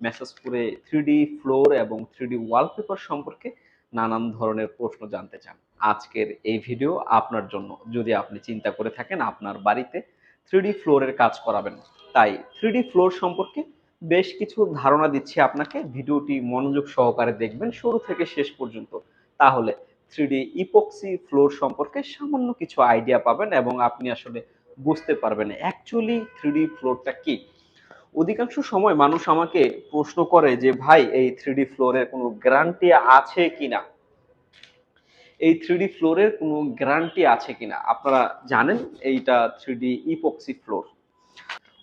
মেসেজপুরে three floor এবং three wallpaper সম্পর্কে নানান ধরনের প্রশ্ন জানতে চান। আজকের এই ভিডিও আপনার জন্য। যদি আপনি চিন্তা করে থাকেন আপনার বাড়িতে থ্রি ফ্লোরের কাজ করাবেন তাই থ্রি ফ্লোর সম্পর্কে বেশ কিছু ধারণা দিচ্ছি আপনাকে। ভিডিওটি মনোযোগ সহকারে দেখবেন শুরু থেকে শেষ পর্যন্ত। তাহলে থ্রি ইপক্সি ফ্লোর সম্পর্কে সামান্য কিছু আইডিয়া পাবেন এবং আপনি আসলে বুঝতে পারবেন অ্যাকচুয়ালি থ্রি ফ্লোরটা কি। অধিকাংশ সময় মানুষ আমাকে প্রশ্ন করে যে, ভাই, এই থ্রি ফ্লোরের কোনো গ্যারান্টি আছে কিনা? এই থ্রি ফ্লোরের কোনো গ্যারান্টি আছে কিনা? আপনারা জানেন এইটা থ্রি ইপক্সি ফ্লোর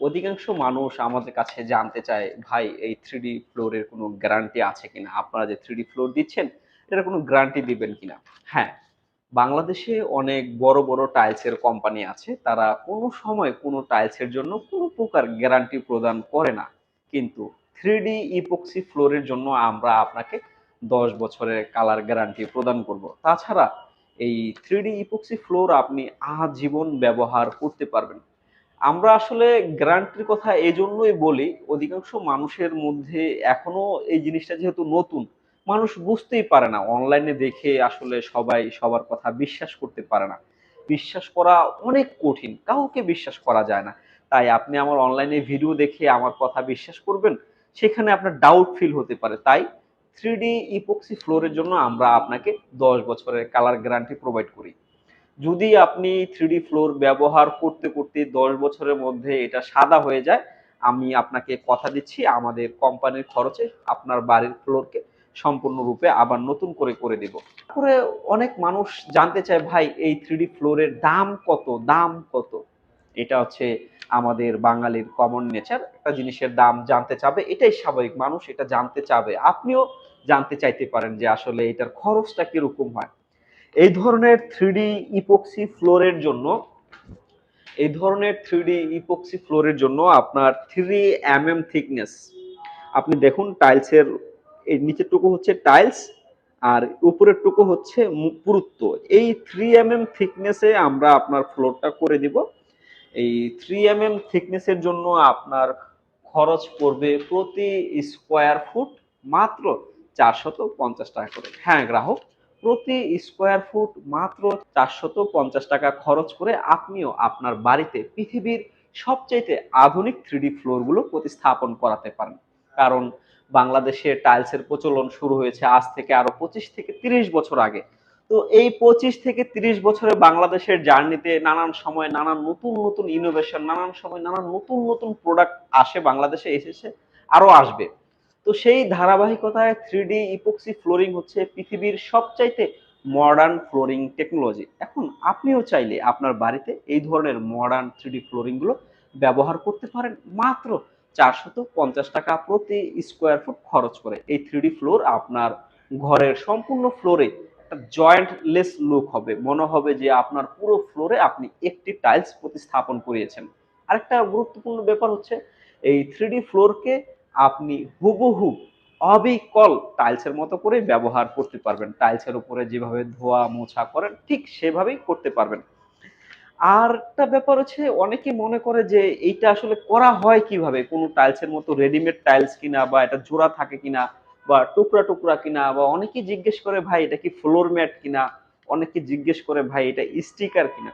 অধিকাংশ মানুষ আমাদের কাছে জানতে চায়, ভাই, এই থ্রি ফ্লোরের কোনো গ্যারান্টি আছে কিনা? আপনারা যে থ্রি ফ্লোর দিচ্ছেন এটার কোনো গ্যারান্টি দিবেন কিনা? হ্যাঁ বাংলাদেশে অনেক বড় বড় টাইলসের কোম্পানি আছে। তারা কোনো সময় কোনো টাইলসের জন্য কোনো প্রকার গ্যারান্টি প্রদান করে না। কিন্তু থ্রি ডি ইপক্সি ফ্লোরের জন্য আমরা আপনাকে দশ বছরের কালার গ্যারান্টি প্রদান করব। তাছাড়া এই থ্রি ডি ইপক্সি ফ্লোর আপনি আজীবন ব্যবহার করতে পারবেন। আমরা আসলে গ্যারান্টির কথা এই জন্যই বলি, অধিকাংশ মানুষের মধ্যে এখনও এই জিনিসটা যেহেতু নতুন মানুষ বুঝতেই পারে না অনলাইনে দেখে আসলে সবাই সবার কথা বিশ্বাস করতে পারে না। বিশ্বাস করা অনেক কঠিন, কাউকে বিশ্বাস করা যায় না। তাই আপনি আমার অনলাইনে ভিডিও দেখে আমার কথা বিশ্বাস করবেন, সেখানে আপনার ডাউট ফিল হতে পারে। তাই থ্রি ডি ইপক্সি ফ্লোরের জন্য আমরা আপনাকে দশ বছরের কালার গ্যারান্টি প্রোভাইড করি। যদি আপনি থ্রি ফ্লোর ব্যবহার করতে করতে দশ বছরের মধ্যে এটা সাদা হয়ে যায়, আমি আপনাকে কথা দিচ্ছি, আমাদের কোম্পানির খরচে আপনার বাড়ির ফ্লোরকে সম্পূর্ণরূপে আবার নতুন করে করে দেব। তারপরে অনেক মানুষ জানতে চায়, ভাই, এই থ্রি ফ্লোরের দাম কত? দাম কত? এটা হচ্ছে আমাদের বাঙালির কমন নেচার একটা জিনিসের দাম জানতে চাবে, এটাই স্বাভাবিক। মানুষ এটা জানতে চাবে। আপনিও জানতে চাইতে পারেন যে আসলে এটার খরচটা কীরকম হয়। এই ধরনের থ্রি ইপক্সি ফ্লোরের জন্য, এই ধরনের থ্রি ইপক্সি ফ্লোরের জন্য আপনার থ্রি এম এম থিকনেস আপনি দেখুন টাইলসের এই নিচের টুকু হচ্ছে টাইলস আর উপরের টুকু হচ্ছে পুরুত্ব। এই থ্রি এম এম থিকনেসে আমরা আপনার ফ্লোরটা করে দিব। এই থ্রি এম এম থিকনেসের জন্য আপনার খরচ পড়বে প্রতি স্কোয়ার ফুট মাত্র চারশত পঞ্চাশ টাকা করে। হ্যাঁ গ্রাহক, প্রতি স্কোয়ার ফুট মাত্র চারশত পঞ্চাশ টাকা খরচ করে আপনিও আপনার বাড়িতে পৃথিবীর সবচাইতে আধুনিক থ্রিডি ফ্লোরগুলো প্রতিস্থাপন করাতে পারেন। কারণ বাংলাদেশে টাইলসের প্রচলন শুরু হয়েছে আজ থেকে আরও পঁচিশ থেকে তিরিশ বছর আগে। তো এই পঁচিশ থেকে তিরিশ বছরে বাংলাদেশের জার্নিতে নানান সময় নানান নতুন নতুন ইনোভেশন নানান সময় নানান নতুন নতুন প্রোডাক্ট আসে বাংলাদেশে, এসেছে, আরও আসবে। তো সেই ধারাবাহিকতায় থ্রি ডি ইপক্সি ফ্লোরিং হচ্ছে পৃথিবীর সবচাইতে মডার্ন ফ্লোরিং টেকনোলজি এখন আপনিও চাইলে আপনার বাড়িতে এই ধরনের মডার্ন থ্রি ডি ফ্লোরিংগুলো ব্যবহার করতে পারেন। মাত্র চারশত পঞ্চাশ টাকা প্রতি স্কোয়ার ফুট খরচ করে। এই থ্রি ফ্লোর আপনার ঘরের সম্পূর্ণ ফ্লোরে একটা জয়েন্টলেস লুক হবে। মনে হবে যে আপনার পুরো ফ্লোরে আপনি একটি টাইলস প্রতিস্থাপন করিয়েছেন। আরেকটা গুরুত্বপূর্ণ ব্যাপার হচ্ছে, এই থ্রি ফ্লোরকে আপনি হুবহু অবিকল টাইলসের মতো করে ব্যবহার করতে পারবেন। টাইলসের উপরে যেভাবে ধোয়া মোছা করেন, ঠিক সেভাবেই করতে পারবেন। আর একটা ব্যাপার হচ্ছে, অনেকে মনে করে যে এইটা আসলে করা হয় কীভাবে? কোনো টাইলসের মতো রেডিমেড টাইলস কিনা বা এটা জোড়া থাকে কিনা বা টুকরা টুকরা কিনা বা অনেকে জিজ্ঞেস করে, ভাই, এটা কি ফ্লোর ম্যাট কিনা? অনেকে জিজ্ঞেস করে, ভাই, এটা স্টিকার কিনা?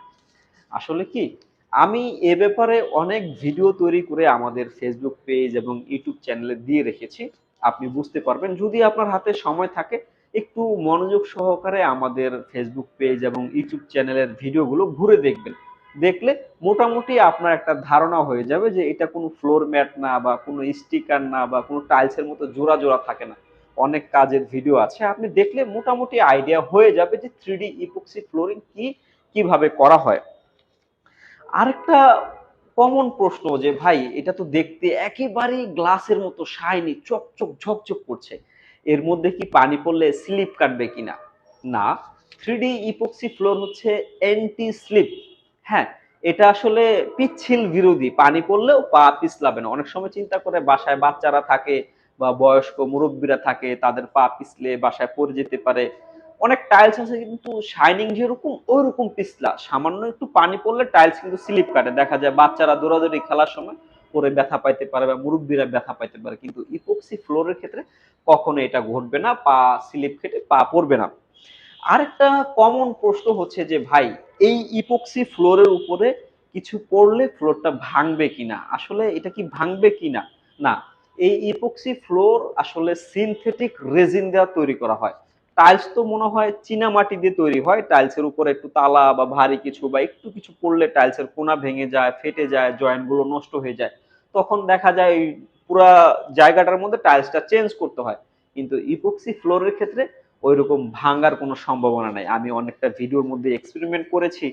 আসলে কি, আমি এ ব্যাপারে অনেক ভিডিও তৈরি করে আমাদের ফেসবুক পেজ এবং ইউটিউব চ্যানেলে দিয়ে রেখেছি। আপনি বুঝতে পারবেন। যদি আপনার হাতে সময় থাকে একটু মনোযোগ সহকারে আমাদের ফেসবুক পেজ এবং ইউটিউব চ্যানেলের ভিডিওগুলো ঘুরে দেখবেন। দেখলে মোটামুটি আপনার একটা ধারণা হয়ে যাবে যে এটা কোনো ফ্লোর ম্যাট না বা কোনো স্টিকার না বা কোনো টাইলসের মতো জোড়া জোড়া থাকে না। অনেক কাজের ভিডিও আছে। আপনি দেখলে মোটামুটি আইডিয়া হয়ে যাবে যে থ্রি ডি ইপক্সি ফ্লোরিং কি, কীভাবে করা হয়। আরেকটা কমন প্রশ্ন যে ভাই, এটা তো দেখতে একেবারেই গ্লাসের মতো শাইনি চকচক, ঝকঝক করছে। এর মধ্যে কি পানি পড়লে স্লিপ কাটবে কিনা? না। থ্রি ডি ইপক্সি ফ্লোর হচ্ছে অ্যান্টি স্লিপ হ্যাঁ এটা আসলে পিচ্ছিল বিরোধী। পানি পড়লেও পা পিছলাবে না। অনেক সময় চিন্তা করে বাসায় বাচ্চারা থাকে বা বয়স্ক মুরব্বীরা থাকে, তাদের পা পিছলে বাসায় পড়ে যেতে পারে। অনেক টাইলস আছে কিন্তু শাইনিং যেরকম, ওইরকম পিছলা। সামান্য একটু পানি পড়লে টাইলস কিন্তু স্লিপ কাটে। দেখা যায় বাচ্চারা দৌড়াদৌড়ি খেলার সময় পরে ব্যথা পাইতে পারে বা মুরব্বীরা ব্যথা পাইতে পারে, কিন্তু ইপক্সি ফ্লোরের ক্ষেত্রে কখনো এটা ঘটবে না, পা স্লিপ খেটে পা পড়বে না। আরেকটা কমন প্রশ্ন হচ্ছে যে, ভাই, এই ইপক্সি ফ্লোরের উপরে কিছু পড়লে ফ্লোরটা ভাঙবে কিনা? আসলে এটা কি ভাঙবে কিনা? না, এই ইপক্সি ফ্লোর আসলে সিনথেটিক রেজিন দেওয়া তৈরি করা হয়। টাইলস তো মনে হয় চীনা মাটি দিয়ে তৈরি হয় টাইলসের উপরে একটু তালা বা ভারী কিছু বা একটু কিছু পড়লে টাইলসের কোনা ভেঙে যায়, ফেটে যায় জয়েন্টগুলো নষ্ট হয়ে যায়। তখন দেখা যায় পুরা জায়গাটার মধ্যে টাইলসটা চেঞ্জ করতে হয়। কিন্তু ইপক্সি ফ্লোরের ক্ষেত্রে ওইরকম ভাঙার কোনো সম্ভাবনা নাই। আমি অনেকটা ভিডিওর মধ্যে এক্সপেরিমেন্ট করেছি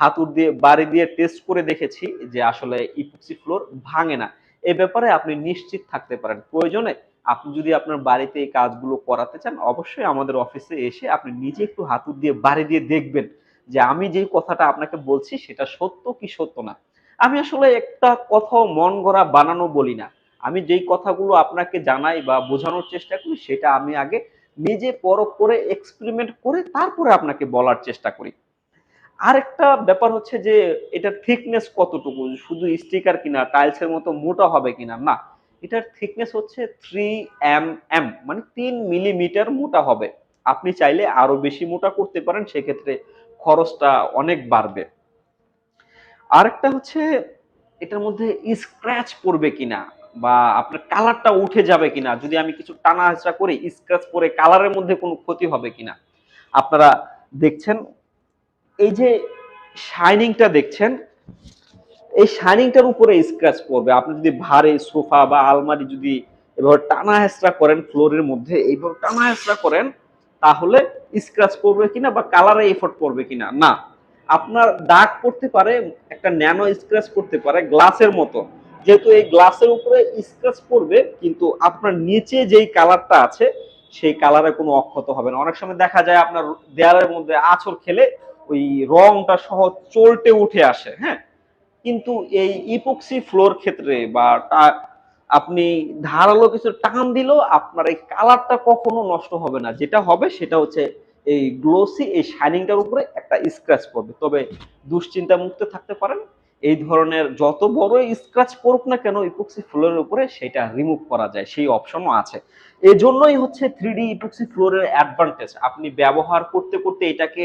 হাতুর দিয়ে, বাড়ি দিয়ে টেস্ট করে দেখেছি যে আসলে ইপক্সি ফ্লোর ভাঙে না। এ ব্যাপারে আপনি নিশ্চিত থাকতে পারেন। প্রয়োজনে আপনি যদি আপনার বাড়িতে এই কাজগুলো করাতে চান, অবশ্যই আমাদের অফিসে এসে আপনি নিজে একটু হাতুর দিয়ে, বাড়ি দিয়ে দেখবেন যে আমি যেই কথাটা আপনাকে বলছি সেটা সত্য কি সত্য না। আমি আসলে একটা কথাও মন গড়া বানানো বলি না। আমি যেই কথাগুলো আপনাকে জানাই বা বোঝানোর চেষ্টা করি, সেটা আমি আগে নিজে পরখ করে এক্সপেরিমেন্ট করে তারপরে আপনাকে বলার চেষ্টা করি। আরেকটা ব্যাপার হচ্ছে যে, এটার থিকনেস কতটুকু? শুধু স্টিকার কিনা টাইলসের মতো মোটা হবে কিনা? না, এটার থিকনেস হচ্ছে থ্রি এম এম মানে তিন মিলিমিটার মোটা হবে। আপনি চাইলে আরও বেশি মোটা করতে পারেন, সেক্ষেত্রে খরচটা অনেক বাড়বে। আরেকটা হচ্ছে এটার মধ্যে স্ক্র্যাচ পড়বে কিনা বা আপনার কালারটা উঠে যাবে কিনা, যদি আমি কিছু টানা হেঁচড়া করি স্ক্র্যাচ পরে কালারের মধ্যে কোনো ক্ষতি হবে কিনা। আপনারা দেখছেন, এই যে শাইনিংটা দেখছেন, এই শাইনিংটার উপরে স্ক্র্যাচ পড়বে। আপনি যদি ভারী সোফা বা আলমারি যদি এভাবে টানা হেঁচড়া করেন ফ্লোরের মধ্যে, এইভাবে টানা হেঁচড়া করেন, তাহলে স্ক্র্যাচ পড়বে কিনা বা কালারে এফোর্ট পড়বে কিনা? না। আপনার দাগ পড়তে পারে, একটা ন্যানো স্ক্র্যাচ পড়তে পারে গ্লাসের মতো। যেহেতু এই গ্লাসের উপরে স্ক্র্যাচ পড়বে, কিন্তু আপনার নিচে যেই কালারটা আছে, সেই কালারে কোনো অক্ষত হবে না। অনেক সময় দেখা যায় আপনার দেয়ালের মধ্যে আঁচড় খেলে ওই রংটা সহ চলটে উঠে আসে হ্যাঁ? কিন্তু এই ইপক্সি ফ্লোর ক্ষেত্রে বা আপনি ধারালো কিছু টান দিলেও আপনার এই কালারটা কখনো নষ্ট হবে না। যেটা হবে সেটা হচ্ছে এই গ্লোসি এই শাইনিংটার উপরে একটা স্ক্র্যাচ পড়বে। তবে দুশ্চিন্তা মুক্ত থাকতে পারেন। এই ধরনের যত বড় স্ক্র্যাচ পড়ুক না কেন ইপক্সি ফ্লোরের উপরে সেটা রিমুভ করা যায়। সেই অপশনও আছে। এজন্যই হচ্ছে থ্রি ডি ইপক্সি ফ্লোরের অ্যাডভান্টেজ আপনি ব্যবহার করতে করতে এটাকে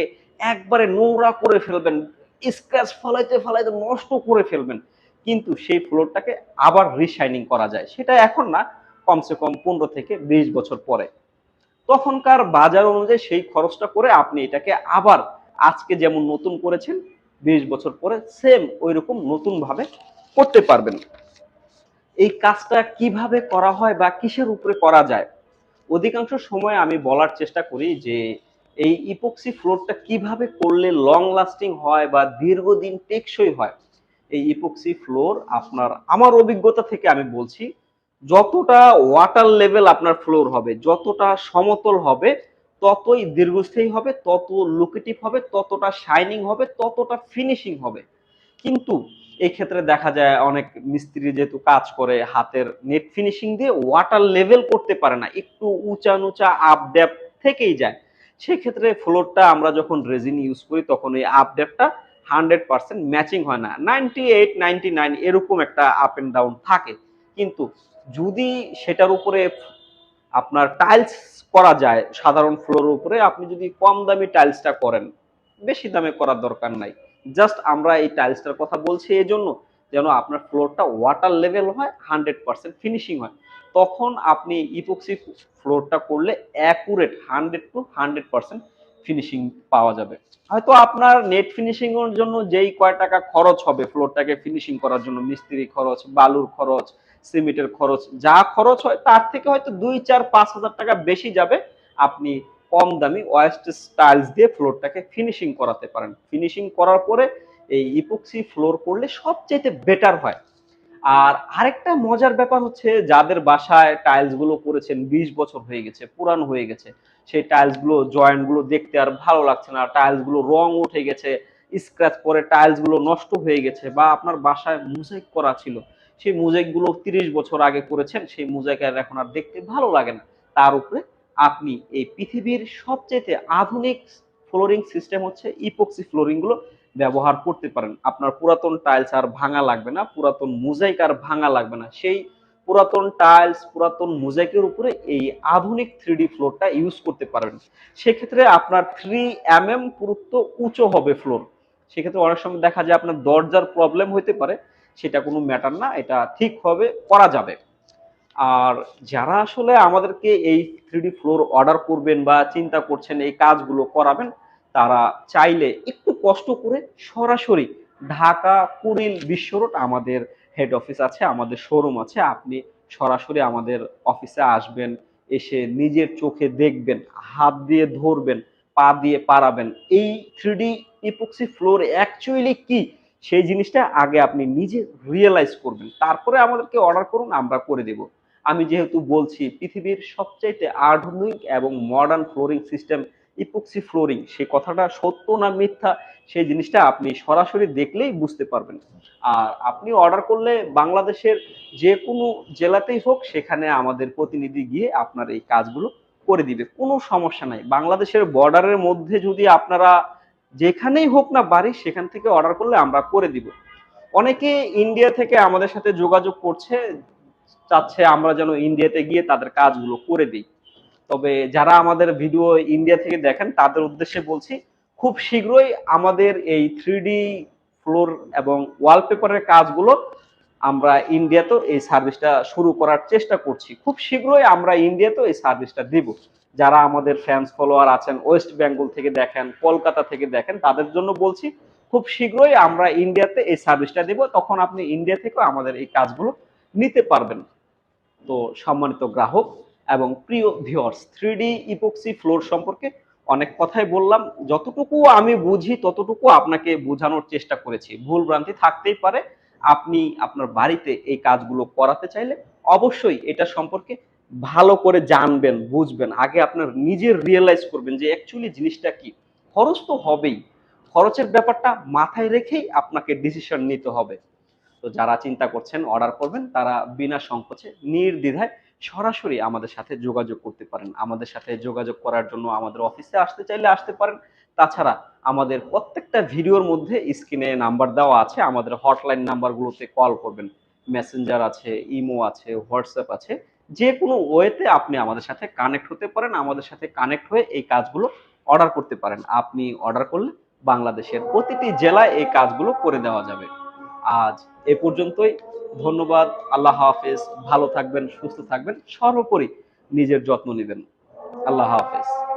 একবারে নোংরা করে ফেলবেন। স্ক্র্যাচ ফলাইতে ফলাইতে নষ্ট করে ফেলবেন। কিন্তু সেই ফ্লোরটাকে আবার রিশাইনিং করা যায়। সেটা এখন না, কমসে কম পনেরো থেকে বিশ বছর পরে। তখনকার বাজার অনুযায়ী সেই খরচটা করে আপনি এটাকে আবার আজকে যেমন নতুন করেছেন, বিশ বছর পরে সেম ওই রকম নতুন ভাবে করতে পারবেন। এই কাজটা কীভাবে করা হয় বা কিসের উপরে করা যায়? অধিকাংশ সময় আমি বলার চেষ্টা করি যে, এই ইপক্সি ফ্লোরটা কীভাবে করলে লং লাস্টিং হয় বা দীর্ঘদিন টেকসই হয়? এই ইপক্সি ফ্লোর আপনার, আমার অভিজ্ঞতা থেকে আমি বলছি যতটা ওয়াটার লেভেল আপনার ফ্লোর হবে, যতটা সমতল হবে, ততই দীর্ঘস্থায়ী হবে, তত লুকেটিভ হবে, ততটা শাইনিং হবে, ততটা ফিনিশিং হবে। কিন্তু এই ক্ষেত্রে দেখা যায় অনেক মিস্ত্রি যেহেতু কাজ করে, হাতের নেট ফিনিশিং দিয়ে ওয়াটার লেভেল করতে পারে না, একটু উঁচা নুচা আপ ডেপ থেকেই যায়। সেক্ষেত্রে ফ্লোরটা আমরা যখন রেজিন ইউজ করি, তখন এই আপ ডেপটা হান্ড্রেড পার্সেন্ট ম্যাচিং হয় না। নাইনটি এইট নাইনটি নাইন এরকম একটা আপ এন্ড ডাউন থাকে। কিন্তু যদি সেটার উপরে আপনার টাইলস করা যায়, সাধারণ ফ্লোরের উপরে, আপনি যদি কম দামি টাইলসটা করেন, বেশি দামে করার দরকার নাই। জাস্ট আমরা এই টাইলসটার কথা বলছি এই জন্য যেন আপনার ফ্লোরটা ওয়াটার লেভেল হয় হান্ড্রেড পার্সেন্ট ফিনিশিং হয়। তখন আপনি ইপক্সি ফ্লোরটা করলে accurate hundred to hundred percent finishing পাওয়া যাবে। হয়তো আপনার নেট ফিনিশিং এর জন্য যেই কয় টাকা খরচ হবে ফ্লোরটাকে ফিনিশিং করার জন্য মিস্ত্রি খরচ, বালুর খরচ, সিমেন্টের খরচ, যা খরচ হয়, তার থেকে হয়তো দুই, চার, পাঁচ হাজার টাকা বেশি যাবে। আপনি কম দামি ওয়েস্ট টাইলস দিয়ে ফ্লোরটাকে ফিনিশিং করাতে পারেন। ফিনিশিং করার পরে এই ইপক্সি ফ্লোর করলে সবচেয়ে বেটার হয়। আর আরেকটা মজার ব্যাপার হচ্ছে, যাদের বাসায় টাইলসগুলো করেছেন, বিশ বছর হয়ে গেছে, পুরানো হয়ে গেছে সেই টাইলসগুলো জয়েন্টগুলো দেখতে আর ভালো লাগছে না। টাইলসগুলো রং উঠে গেছে স্ক্র্যাচ পরে টাইলসগুলো নষ্ট হয়ে গেছে বা আপনার বাসায় মুজাইক করা ছিল। সেই মুজাইকগুলো তিরিশ বছর আগে করেছেন, সেই মুজাইক আর এখন আর দেখতে ভালো লাগে না। তার উপরে আপনি এই পৃথিবীর সবচেয়ে আধুনিক ফ্লোরিং সিস্টেম হচ্ছে ইপক্সি ফ্লোরিংগুলো ব্যবহার করতে পারেন। আপনার পুরাতন টাইলস আর ভাঙা লাগবে না, পুরাতন মোজাইক আর ভাঙা লাগবে না। সেই পুরাতন টাইলস পুরাতন মোজাইকের উপরে এই আধুনিক থ্রি ফ্লোরটা ইউজ করতে পারবেন। সেক্ষেত্রে আপনার থ্রি এম এম পুরুত্ব উঁচু হবে ফ্লোর সেক্ষেত্রে অনেক সময় দেখা যায় আপনার দরজার প্রবলেম হতে পারে, সেটা কোনো ম্যাটার না, এটা ঠিকভাবে করা যাবে। আর যারা আসলে আমাদেরকে এই থ্রি ফ্লোর অর্ডার করবেন বা চিন্তা করছেন এই কাজগুলো করাবেন, তারা চাইলে একটু কষ্ট করে সরাসরি ঢাকা, কুড়িল বিশ্ব রোড আমাদের হেড অফিস আছে, আমাদের শোরুম আছে। আপনি সরাসরি আমাদের অফিসে আসবেন, এসে নিজের চোখে দেখবেন, হাত দিয়ে ধরবেন, পা দিয়ে পারাবেন এই থ্রিডি ইপক্সি ফ্লোর অ্যাকচুয়ালি কি? সেই জিনিসটা আগে আপনি নিজে রিয়েলাইজ করবেন। তারপরে আমাদেরকে অর্ডার করুন, আমরা করে দেব। আমি যেহেতু বলছি, পৃথিবীর সবচাইতে আধুনিক এবং modern flooring system epoxy flooring সেই কথাটা সত্য না মিথ্যা, সেই জিনিসটা আপনি সরাসরি দেখলেই বুঝতে পারবেন। আর আপনি অর্ডার করলে বাংলাদেশের যে কোনো জেলাতেই হোক, সেখানে আমাদের প্রতিনিধি গিয়ে আপনার এই কাজগুলো করে দিবে। কোনো সমস্যা নাই। বাংলাদেশের বর্ডারের মধ্যে যদি আপনারা যেখানেই হোক না বাড়ি, সেখান থেকে অর্ডার করলে আমরা করে দিব। অনেকে ইন্ডিয়া থেকে আমাদের সাথে যোগাযোগ করছে, চাচ্ছে আমরা যেন ইন্ডিয়াতে গিয়ে তাদের কাজগুলো করে দিই। তবে যারা আমাদের ভিডিও ইন্ডিয়া থেকে দেখেন, তাদের উদ্দেশ্যে বলছি, খুব শীঘ্রই আমাদের এই থ্রি ফ্লোর এবং ওয়ালপেপারের কাজগুলো আমরা ইন্ডিয়াতেও এই সার্ভিসটা শুরু করার চেষ্টা করছি। খুব শীঘ্রই আমরা ইন্ডিয়াতেও এই সার্ভিসটা দিব। যারা আমাদের ফ্যান্স ফলোয়ার আছেন ওয়েস্ট বেঙ্গল থেকে দেখেন, কলকাতা থেকে দেখেন, তাদের জন্য বলছি, খুব শীঘ্রই আমরা ইন্ডিয়াতে এই সার্ভিসটা দিব। তখন আপনি ইন্ডিয়া থেকেও আমাদের এই কাজগুলো নিতে পারবেন। তো সম্মানিত গ্রাহক এবং প্রিয় viewers three D epoxy floor সম্পর্কে অনেক কথাই বললাম। যতটুকু আমি বুঝি, ততটুকু আপনাকে বোঝানোর চেষ্টা করেছি। ভুল ভ্রান্তি থাকতেই পারে। আপনি আপনার বাড়িতে এই কাজগুলো করাতে চাইলে অবশ্যই এটা সম্পর্কে ভালো করে জানবেন, বুঝবেন। আগে আপনার নিজের রিয়েলাইজ করবেন যে অ্যাকচুয়ালি জিনিসটা কি। খরচ তো হবেই। খরচের ব্যাপারটা মাথায় রেখেই আপনাকে ডিসিশন নিতে হবে। তো যারা চিন্তা করছেন অর্ডার করবেন, তারা বিনা সংকোচে, নির্দ্বিধায় সরাসরি আমাদের সাথে যোগাযোগ করতে পারেন, আমাদের সাথে যোগাযোগ করার জন্য আমাদের অফিসে আসতে চাইলে আসতে পারেন। তাছাড়া আমাদের প্রত্যেকটা ভিডিওর মধ্যে স্ক্রিনে নাম্বার দেওয়া আছে, আমাদের হটলাইন নাম্বারগুলোতে কল করবেন। মেসেঞ্জার আছে ইমো আছে হোয়াটসঅ্যাপ আছে, যে কোনো ওয়েতে আপনি আমাদের সাথে কানেক্ট হতে পারেন, আমাদের সাথে কানেক্ট হয়ে এই কাজগুলো অর্ডার করতে পারেন। আপনি অর্ডার করলে বাংলাদেশের প্রতিটি জেলায় এই কাজগুলো করে দেওয়া যাবে। আজ এ পর্যন্তই। ধন্যবাদ, আল্লাহ হাফেজ। ভালো থাকবেন, সুস্থ থাকবেন। সর্বোপরি নিজের যত্ন নেবেন। আল্লাহ হাফেজ।